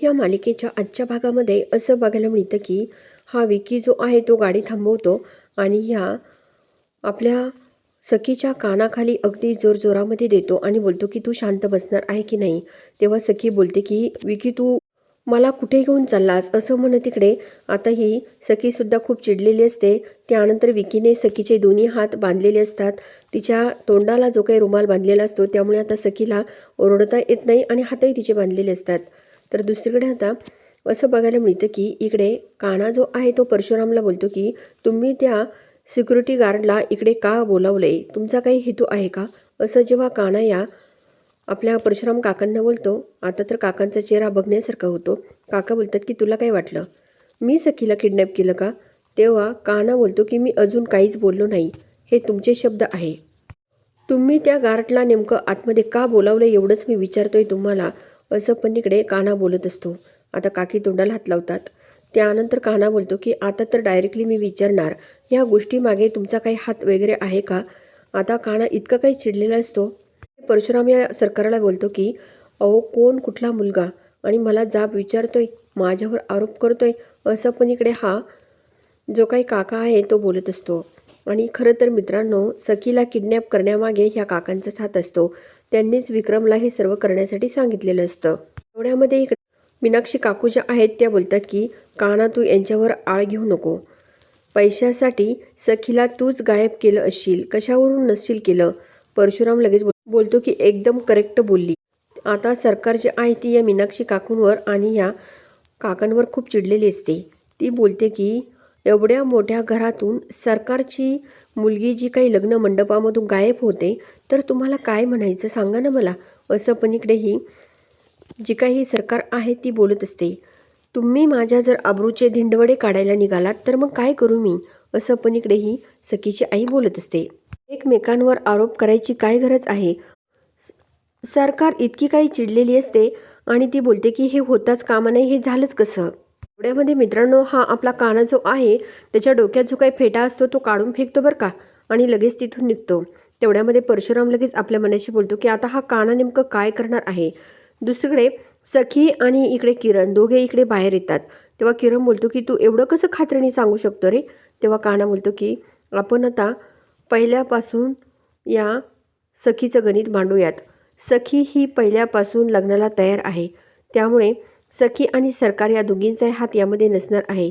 या मालिकेच्या आजच्या भागामध्ये असं बघायला मिळतं की हा विकी जो आहे तो गाडी थांबवतो आणि ह्या आपल्या सखीच्या कानाखाली अगदी जोरजोरामध्ये देतो आणि बोलतो की तू शांत बसणार आहे की नाही? तेव्हा सखी बोलते की विकी तू मला कुठे घेऊन चाललास? असं म्हणत तिकडे आता ही सखीसुद्धा खूप चिडलेली असते. त्यानंतर विकीने सखीचे दोन्ही हात बांधलेले असतात. तिच्या तोंडाला जो काही रुमाल बांधलेला असतो त्यामुळे आता सखीला ओरडता येत नाही आणि हातही तिचे बांधलेले असतात. तर दुसरीकडे आता असं बघायला मिळतं की इकडे काना जो आहे तो परशुरामला बोलतो की तुम्ही त्या सिक्युरिटी गार्डला इकडे का बोलावले तुमचा काही हेतू आहे का? असं जेव्हा काना या आपल्या परशुराम काकांना बोलतो आता तर काकांचा चेहरा बघण्यासारखा होतो. काका बोलतात की तुला काय वाटलं? मी सखीला किडनॅप केलं का? तेव्हा काना बोलतो की मी अजून काहीच बोललो नाही. हे तुमचे शब्द आहे. तुम्ही त्या गार्डला नेमकं आतमध्ये का बोलावलं एवढंच मी विचारतोय तुम्हाला. असं पण इकडे कान्हा बोलत असतो. आता काकी तोंडाला हात लावतात. त्यानंतर कान्हा बोलतो की आता तर डायरेक्टली मी विचारणार ह्या गोष्टीमागे तुमचा काही हात वगैरे आहे का? आता काना इतकं काही चिडलेला असतो. परशुराम या सरकारला बोलतो की अहो कोण कुठला मुलगा? आणि मला जाब विचारतोय माझ्यावर आरोप करतोय असं पण इकडे हा जो काही काका आहे तो बोलत असतो. आणि खरं तर मित्रांनो सखीला किडनॅप करण्यामागे ह्या काकांचाच हात असतो. त्यांनीच विक्रमला हे सर्व करण्यासाठी सांगितलेलं असतं. एवढ्यामध्ये इकडे मीनाक्षी काकू ज्या आहेत त्या बोलतात की काना तू यांच्यावर आळ घेऊ नको. पैशासाठी सखीला तूच गायब केलं असशील कशावरून नसशील केलं? परशुराम लगेच बोलतो की एकदम करेक्ट बोलली. आता सरकार जे आहे ती या मीनाक्षी काकूंवर आणि या काकांवर खूप चिडलेली असते. ती बोलते की एवढ्या मोठ्या घरातून सरकारची मुलगी जी काही लग्न मंडपामधून गायब होते तर तुम्हाला काय म्हणायचं? सांगा ना मला. असं पण इकडे ही जी काही सरकार आहे ती बोलत असते. तुम्ही माझ्या जर आबरूचे धिंडवडे काढायला निघालात तर मग काय करू मी? असं पण इकडे ही सखीची आई बोलत असते. एकमेकांवर आरोप करायची काय गरज आहे? सरकार इतकी काही चिडलेली असते आणि ती बोलते की हे होताच कामा नाही हे झालंच कसं? एवढ्यामध्ये मित्रांनो हा आपला काना जो आहे त्याच्या डोक्यात जो काही फेटा असतो तो काढून फेकतो बरं का आणि लगेच तिथून निघतो. तेवढ्यामध्ये परशुराम लगेच आपल्या मनाशी बोलतो की आता हा काना नेमकं काय करणार आहे? दुसरीकडे सखी आणि इकडे किरण दोघे इकडे बाहेर येतात. तेव्हा किरण बोलतो की तू एवढं कसं खात्रीने सांगू शकतो रे? तेव्हा काना बोलतो की आपण आता पहिल्यापासून या सखीचं गणित मांडूयात सखी ही पहिल्यापासून लग्नाला तयार आहे. त्यामुळे सखी आणि सरकार या दोघींचाही हात यामध्ये नसणार आहे.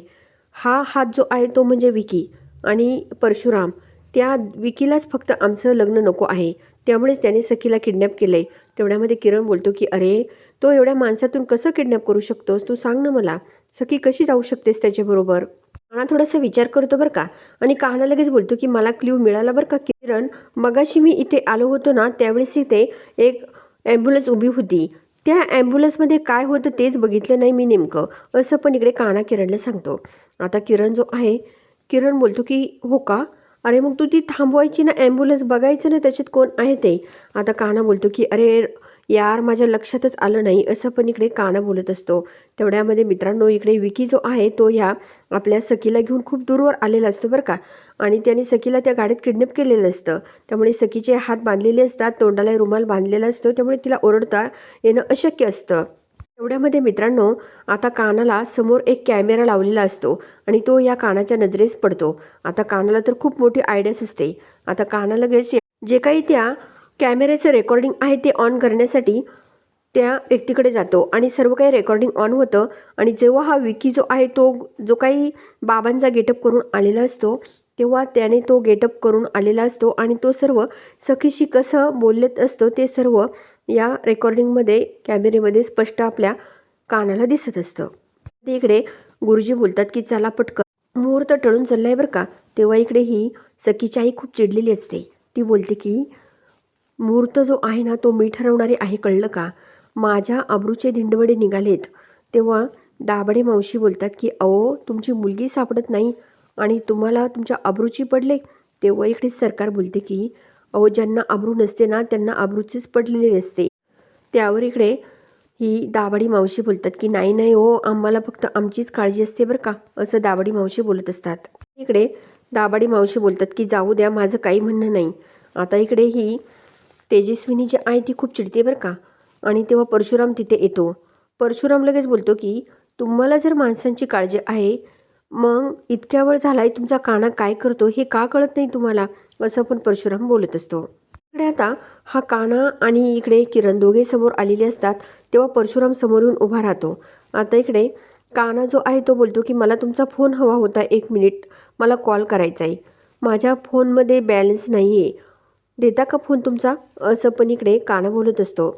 हा हात जो आहे तो म्हणजे विकी आणि परशुराम. त्या विकीलाच फक्त आमचं लग्न नको आहे. त्यामुळेच त्याने सखीला किडनॅप केलं आहे तेवढ्यामध्ये किरण बोलतो की अरे तो एवढ्या माणसातून कसं किडनॅप करू शकतोस? तू सांग ना मला. सखी कशी जाऊ शकतेस त्याच्याबरोबर? काना थोडासा विचार करतो बरं का? आणि काना लगेच बोलतो की मला क्ल्यू मिळाला बरं का किरण? मगाशी मी इथे आलो होतो ना त्यावेळेस इथे एक ॲम्ब्युलन्स उभी होती. त्या ॲम्ब्युलन्समध्ये काय होतं तेच बघितलं नाही मी नेमकं. असं पण इकडे काना किरणला सांगतो. आता किरण जो आहे किरण बोलतो की हो का? अरे मग तू ती थांबवायची ना? ॲम्ब्युलन्स बघायचं ना त्याच्यात कोण आहे ते? आता काना बोलतो की अरे यार माझ्या लक्षातच आलं नाही असं पण इकडे काना बोलत असतो. तेवढ्यामध्ये मित्रांनो इकडे विकी जो आहे तो ह्या आपल्या सखीला घेऊन खूप दूरवर आलेला असतो बरं का. आणि त्याने सखीला त्या गाडीत किडनॅप केलेलं असतं. त्यामुळे सखीचे हात बांधलेले असतात तोंडाला रुमाल बांधलेला असतो त्यामुळे तिला ओरडता येणं अशक्य असतं. एवढ्यामध्ये मित्रांनो आता कानाला समोर एक कॅमेरा लावलेला असतो आणि तो या कानाच्या नजरेस पडतो. आता कानाला तर खूप मोठी आयडियाच असते. आता काना लगेच जे काही त्या कॅमेऱ्याचं रेकॉर्डिंग आहे ते ऑन करण्यासाठी त्या व्यक्तीकडे जातो आणि सर्व काही रेकॉर्डिंग ऑन होतं. आणि जेव्हा हा विकी जो आहे तो जो काही बाबांचा गेटअप करून आलेला असतो तेव्हा त्याने तो गेटअप करून आलेला असतो आणि तो सर्व सखीशी कसं बोललेत असतो ते सर्व या रेकॉर्डिंगमध्ये कॅमेरेमध्ये स्पष्ट आपल्या कानाला दिसत असतं. तिकडे इकडे गुरुजी बोलतात की चला पटकन मुहूर्त टळून चाललाय बरं का? तेव्हा इकडे ही सखीची आई खूप चिडलेली असते. ती बोलते की मुहूर्त जो आहे ना तो मी ठरवणारे आहे कळलं का? माझ्या अब्रूचे धिंडवडे निघालेत. तेव्हा दाबडे मावशी बोलतात की अहो तुमची मुलगी सापडत नाही आणि तुम्हाला तुमच्या अब्रूची पडले? तेव्हा इकडे सरकार बोलते की अहो ज्यांना अब्रू नसते ना त्यांना अब्रूचीच पडलेली असते त्यावर इकडे ही दाबडी मावशी बोलतात की नाही नाही हो आम्हाला फक्त आमचीच काळजी असते बरं का असं दाबडी मावशी बोलत असतात. इकडे दाबडी मावशी बोलतात की जाऊ द्या माझं काही म्हणणं नाही. आता इकडे ही तेजस्विनी जी आहे ती खूप चिडते बरं का? आणि तेव्हा परशुराम तिथे येतो. परशुराम लगेच बोलतो की तुम्हाला जर माणसांची काळजी आहे मग इतक्या वेळ आहे तुमचा काना काय करतो हे का कळत नाही तुम्हाला? असं पण परशुराम बोलत असतो. इकडे आता हा काना आणि इकडे किरण दोघे समोर आलेले असतात तेव्हा परशुराम समोर येऊन उभा राहतो. आता इकडे काना जो आहे तो बोलतो की मला तुमचा फोन हवा होता एक मिनिट मला कॉल करायचा आहे माझ्या फोनमध्ये बॅलन्स नाही आहे देता का फोन तुमचा? असं पण इकडे काना बोलत असतो.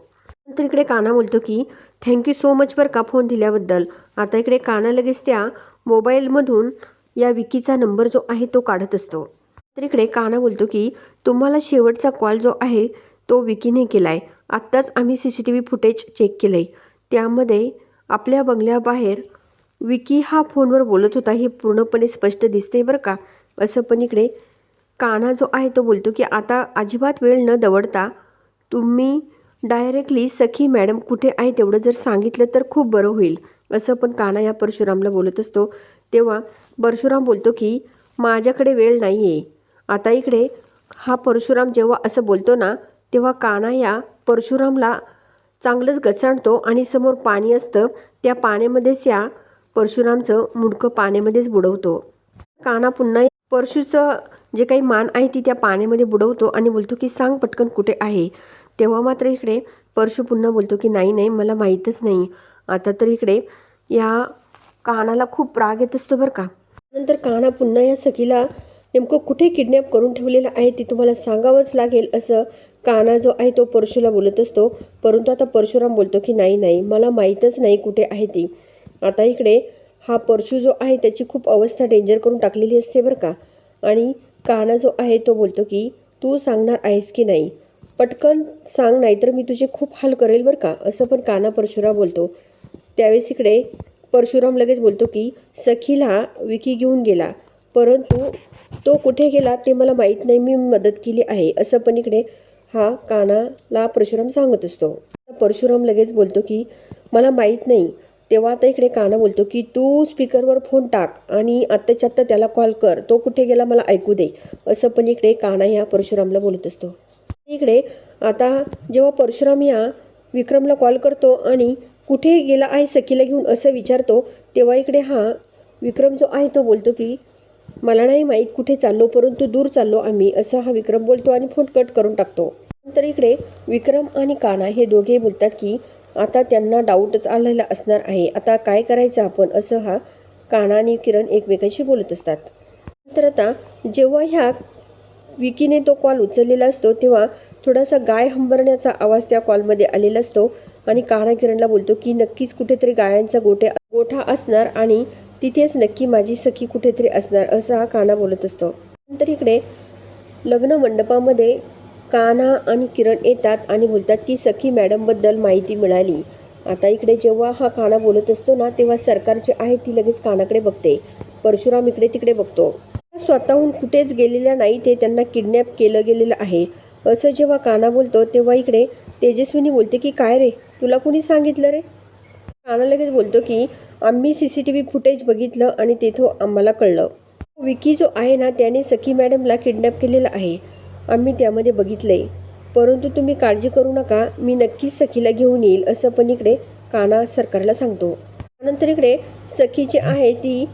नंतर इकडे काना बोलतो की थँक्यू सो मच बरं का फोन दिल्याबद्दल. आता इकडे काना लगेच त्या मोबाईलमधून या विकीचा नंबर जो आहे तो काढत असतो. तर इकडे काना बोलतो की तुम्हाला शेवटचा कॉल जो आहे तो विकीने केला आहे आत्ताच आम्ही C C T V footage check केलं आहे त्यामध्ये आपल्या बंगल्याबाहेर विकी हा फोनवर बोलत होता हे पूर्णपणे स्पष्ट दिसते बरं का? असं पण इकडे काना जो आहे तो बोलतो की आता अजिबात वेळ न दवडता तुम्ही डायरेक्टली सखी मॅडम कुठे आहे तेवढं जर सांगितलं तर खूप बरं होईल. असं पण काना या परशुरामला बोलत असतो. तेव्हा परशुराम बोलतो की माझ्याकडे वेळ नाही आहे आता इकडे हा परशुराम जेव्हा असं बोलतो ना तेव्हा काना या परशुरामला चांगलंच गचाणतो आणि समोर पाणी असतं. त्या पाण्यामध्येच या परशुरामचं मुडकं पाण्यामध्येच बुडवतो. काना पुन्हा परशूचं जे काही मान आहे ती त्या पाण्यामध्ये बुडवतो आणि बोलतो की सांग पटकन कुठे आहे? तेव्हा मात्र इकडे परशू पुन्हा बोलतो की नाही नाही मला माहीतच नाही. आता तर इकडे या कानाला खूप राग येत असतो बरं का. नंतर काना पुन्हा या सखीला नेमकं कुठे किडनॅप करून ठेवलेलं आहे ते तुम्हाला सांगावंच लागेल असं काना जो आहे तो परशूला बोलत असतो. परंतु आता परशुराम बोलतो की नाही नाही मला माहीतच नाही कुठे आहे ती. आता इकडे हा परशू जो आहे त्याची खूप अवस्था डेंजर करून टाकलेली असते बरं का. आणि काना जो आहे तो बोलतो की तू सांगणार आहेस की नाही? पटकन सांग नाहीतर मी तुझे खूप हाल करेल बरं का? असं पण काना परशुराम बोलतो. त्यावेळेस इकडे परशुराम लगेच बोलतो की सखीला विकी घेऊन गेला. परंतु तो कुठे गेला ते मला माहीत नाही. मी मदत केली आहे. असं पण इकडे हा कानाला परशुराम सांगत असतो. परशुराम लगेच बोलतो की मला माहीत नाही. तेव्हा आता इकडे काना बोलतो की तू स्पीकरवर फोन टाक आणि आत्ताच्या आत्ता त्याला कॉल कर. तो कुठे गेला मला ऐकू दे. असं पण इकडे काना ह्या परशुरामला बोलत असतो. इकडे आता जेव्हा परशुराम या विक्रमला कॉल करतो आणि कुठे गेला आहे सखीला घेऊन असं विचारतो तेव्हा इकडे हा विक्रम जो आहे तो बोलतो की मला नाही माहीत कुठे चाललो परंतु दूर चाललो आम्ही. असं हा विक्रम बोलतो आणि फोन कट करून टाकतो. नंतर इकडे विक्रम आणि काना हे दोघे बोलतात की आता त्यांना डाऊटच आलेला असणार आहे. आता काय करायचं आपण? असं हा काना आणि किरण एकमेकांशी बोलत असतात. नंतर आता जेव्हा ह्या विकीने तो कॉल उचललेला असतो तेव्हा थोडासा गाय हंबरण्याचा आवाज त्या कॉलमध्ये आलेला असतो आणि काना किरणला बोलतो की नक्कीच कुठेतरी गायांचा गोटे गोठा असणार आणि तिथेच नक्की माझी सखी कुठेतरी असणार असं हा काना बोलत असतो. नंतर इकडे लग्न मंडपामध्ये कान्हा आणि किरण येतात आणि बोलतात की सखी मॅडमबद्दल माहिती मिळाली. आता इकडे जेव्हा हा काना बोलत असतो ना तेव्हा सरकार जे आहे ती लगेच कानाकडे बघते. परशुराम इकडे तिकडे बघतो. स्वतःहून कुठेच गेलेल्या नाही ते त्यांना किडनॅप केलं गेलेलं आहे. असं जेव्हा काना बोलतो तेव्हा इकडे तेजस्विनी बोलते की काय रे तुला कुणी सांगितलं रे? काना लगेच बोलतो की आम्ही C C T V footage बघितलं आणि तेथं आम्हाला कळलं. विकी जो आहे ना त्याने सखी मॅडमला किडनॅप केलेलं आहे. आम्ही त्यामध्ये बघितलं आहे परंतु तुम्ही काळजी करू नका मी नक्कीच सखीला घेऊन येईल असं पण इकडे काना सरकारला सांगतो. त्यानंतर इकडे सखी जी आहे ती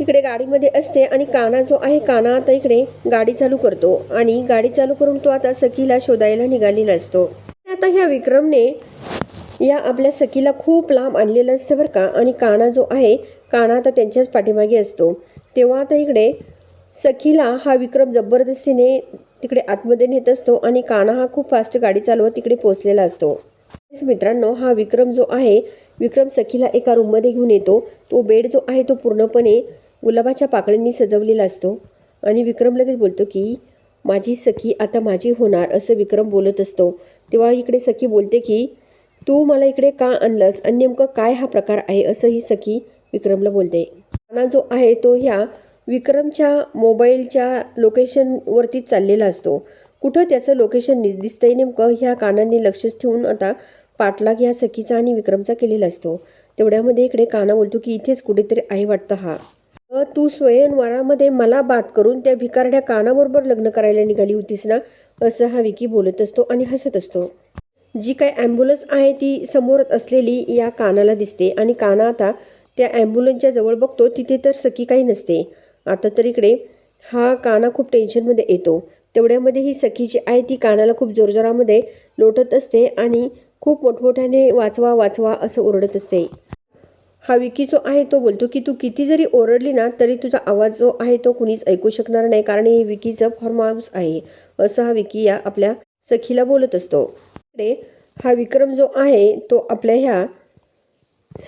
इकडे गाडीमध्ये असते आणि काना जो आहे काना आता इकडे गाडी चालू करतो आणि गाडी चालू करून तो आता सखीला शोधायला निघालेला असतो. आता ह्या विक्रमने या आपल्या सखीला खूप लांब आणलेलं असतं बरं का आणि काना जो आहे काना आता त्यांच्याच पाठीमागे असतो. तेव्हा आता इकडे सखीला हा विक्रम जबरदस्तीने तिकडे आतमध्ये नेत असतो आणि काना हा खूप फास्ट गाडी चालवत तिकडे पोहोचलेला असतो. मित्रांनो हा विक्रम जो आहे विक्रम सखीला एका रूममध्ये घेऊन येतो. तो बेड जो आहे तो पूर्णपणे गुलाबाच्या पाकळींनी सजवलेला असतो. आणि विक्रम लगेच बोलतो की माझी सखी आता माझी होणार असं विक्रम बोलत असतो. तेव्हा इकडे सखी बोलते की तू मला इकडे का आणलंस? आणि नेमकं काय हा प्रकार आहे? असंही सखी विक्रमला बोलते. काना जो आहे तो ह्या विक्रमच्या मोबाईलच्या लोकेशनवरतीच चाललेला असतो. कुठं त्याचं लोकेशन नि दिसतंय नेमकं ह्या कानांनी लक्षच ठेवून आता पाठलाग ह्या सखीचा आणि विक्रमचा केलेला असतो. तेवढ्यामध्ये इकडे काना बोलतो की इथेच कुठेतरी आहे वाटतं हा. अ, तू स्वयंवरामध्ये मला बात करून त्या भिकारड्या कानाबरोबर लग्न करायला निघाली होतीस ना? असं हा विकी बोलत असतो आणि हसत असतो. जी काय ॲम्ब्युलन्स आहे ती समोरच असलेली या कानाला दिसते आणि काना आता त्या ॲम्ब्युलन्सच्या जवळ बघतो तिथे तर सखी काही नसते. आता तर इकडे हा काना खूप टेन्शनमध्ये येतो. तेवढ्यामध्ये ही सखी जी आहे ती कानाला खूप जोरजोरामध्ये लोटत असते आणि खूप मोठमोठ्याने वाचवा वाचवा असं ओरडत असते. हा विकी जो आहे तो बोलतो की तू किती जरी ओरडली ना तरी तुझा आवाज जो आहे तो कुणीच ऐकू शकणार नाही कारण हे विकीचं फॉर्म हाऊस आहे. असं हा विकी या आपल्या सखीला बोलत असतो. इकडे हा विक्रम जो आहे तो आपल्या ह्या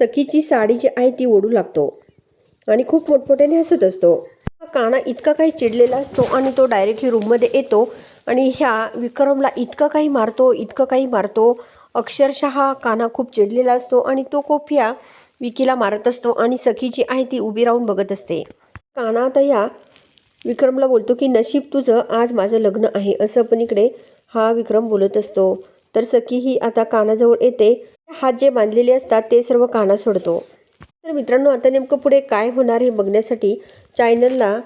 सखीची साडी जी आहे ती ओढू लागतो. आणि खूप मोठमोठ्याने हसत असतो. काना इतका काही चिडलेला असतो आणि तो डायरेक्टली रूममध्ये येतो आणि ह्या विक्रमला इतकं काही मारतो इतकं काही मारतो. अक्षरशः काना खूप चिडलेला असतो आणि तो खूप ह्या विकीला मारत असतो आणि सखी जी आहे ती उभी राहून बघत असते. काना आता या विक्रमला बोलतो की नशीब तुझं आज माझं लग्न आहे असं पण इकडे हा विक्रम बोलत असतो. तर सखी ही आता कानाजवळ येते. हात जे बांधलेले असतात ते सर्व काना सोडतो. तर मित्रांनो आता नेमकं पुढे काय होणार हे बघण्यासाठी चॅनलला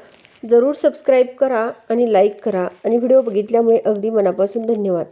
जरूर सबस्क्राईब करा आणि लाईक करा. आणि व्हिडिओ बघितल्यामुळे अगदी मनापासून धन्यवाद.